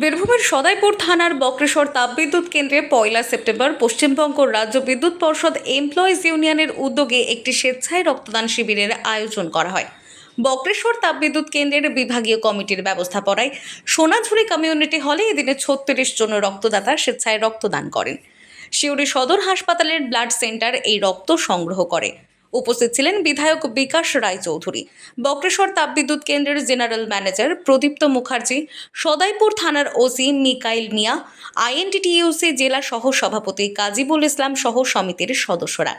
বীরভূমের সদাইপুর থানার বক্রেশ্বর তাপবিদ্যুৎ কেন্দ্রে পয়লা সেপ্টেম্বর পশ্চিমবঙ্গ রাজ্য বিদ্যুৎ পর্ষদ এমপ্লয়িজ ইউনিয়নের উদ্যোগে একটি স্বেচ্ছায় রক্তদান শিবিরের আয়োজন করা হয়। বক্রেশ্বর তাপবিদ্যুৎ কেন্দ্রের বিভাগীয় কমিটির ব্যবস্থাপনায় সোনাঝুরি কমিউনিটি হলে এদিনে ছত্রিশ জন রক্তদাতা স্বেচ্ছায় রক্তদান করেন। শিউরি সদর হাসপাতালের ব্লাড সেন্টার এই রক্ত সংগ্রহ করে। উপস্থিত ছিলেন বিধায়ক বিকাশ রায়চৌধুরী। বক্রেশ্বর তাপবিদ্যুৎ কেন্দ্রের জেনারেল ম্যানেজার প্রদীপ্ত মুখার্জি, সদাইপুর থানার ওসি মিকাইল মিয়া, আইএনটিটিইউসি জেলা সহ সভাপতি কাজীবুল ইসলাম সহ সমিতির সদস্যরা।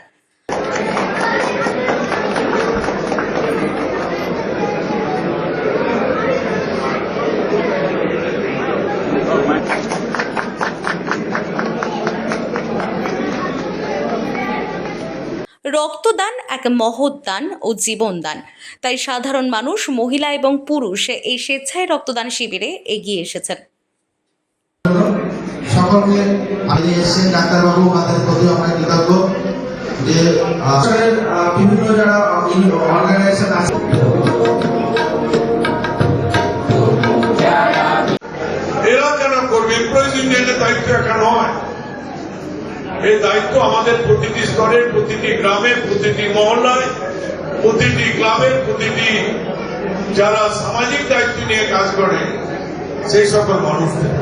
রক্তদান এক মহৎ দান ও জীবনদান। তাই সাধারণ মানুষ মহিলা এবং পুরুষ এই স্বেচ্ছায় রক্তদান শিবিরে এগিয়ে এসেছেন। সকলকে আগে এসে ডাক্তারবাবু তাদের প্রতি আমরা কৃতজ্ঞ যে আহ, সরকারের, আহ, বিভিন্ন যারা অর্গানাইজেশন আছে। এরা কেন করবে এমপ্লয়িজ দায়িত্ব একা নয় এই দায়িত্ব আমাদের প্রতিটি স্তরের, প্রতিটি গ্রামে প্রতিটি মহল্লায় প্রতিটি ক্লাবের, প্রতিটি যারা সামাজিক দায়িত্ব নিয়ে কাজ করে, সেই সকল মানুষদের।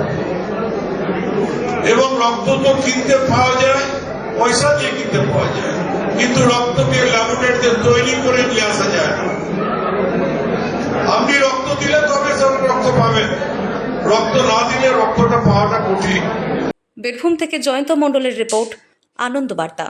এবং রক্ত তো কিনতে পাওয়া যায়, পয়সা দিয়ে কিনতে পাওয়া যায়, কিন্তু রক্তকে ল্যাবরেটরিতে তৈরি করে নিয়ে আসা যায় আপনি রক্ত দিলে তবে সব রক্ত পাবেন, রক্ত না দিলে রক্তটা পাওয়াটা কঠিন। বীরভূম থেকে জয়ন্ত মণ্ডলের রিপোর্ট আনন্দ বার্তা